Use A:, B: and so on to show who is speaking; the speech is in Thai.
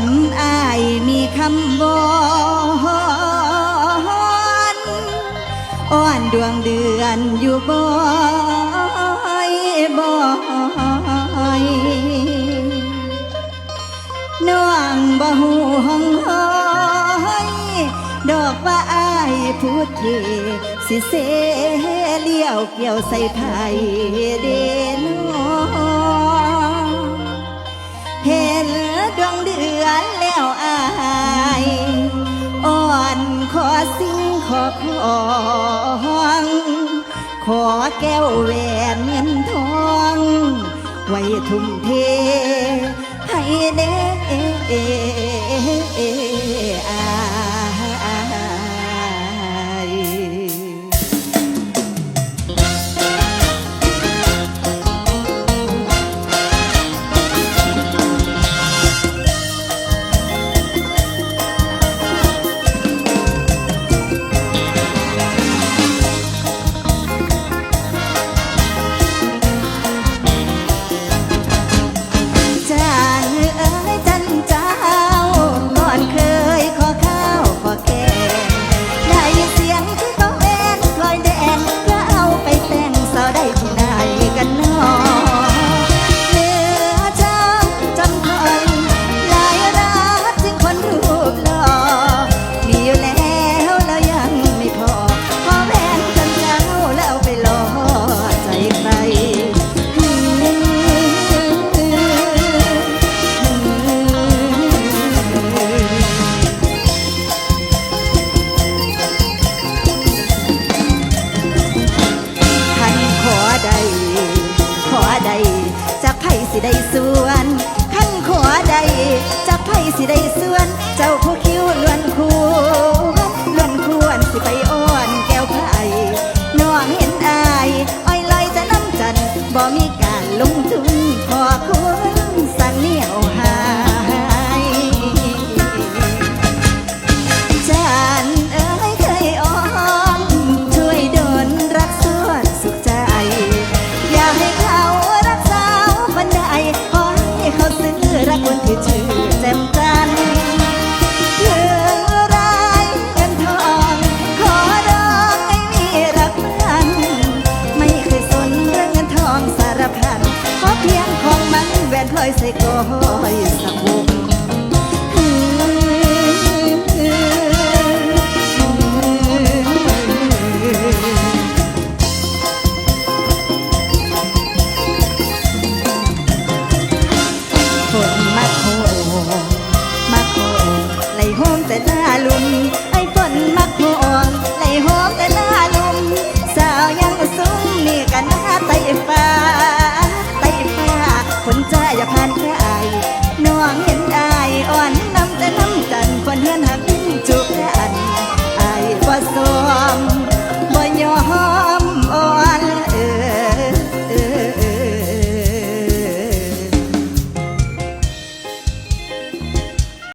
A: มอายมีคำบอนอ้อนดวงเดือนอยู่บ่อยบ่อยน้องบ่หูห้องห้อยดอกว่าอายพูดเทสิเสเลี้ยวเกี่ยวใส่ไทยเดนเห็ ดวงเดือนแล้วอายอ่อนขอสิ่งขอของ ขอแก้วแหวนเงินทอง ไว้ทุ่มเทให้เด้ สิได้ส่วนท่านขวาใดจากไผสิได้ส่วน เจ้าผู้คิ้วล้วนควรล้วนควรสิไปอ้อนแก้วไผ่น้องเห็นอายอ้อยลอยจะน้ำจันทร์บ่มีการลงทุนขอคุ ยใส่ก้อยสักวงคนมาโคมาโคไหลโฮมแต่หน้าลุนไอ้ฝนมาโคไหลโฮมแต่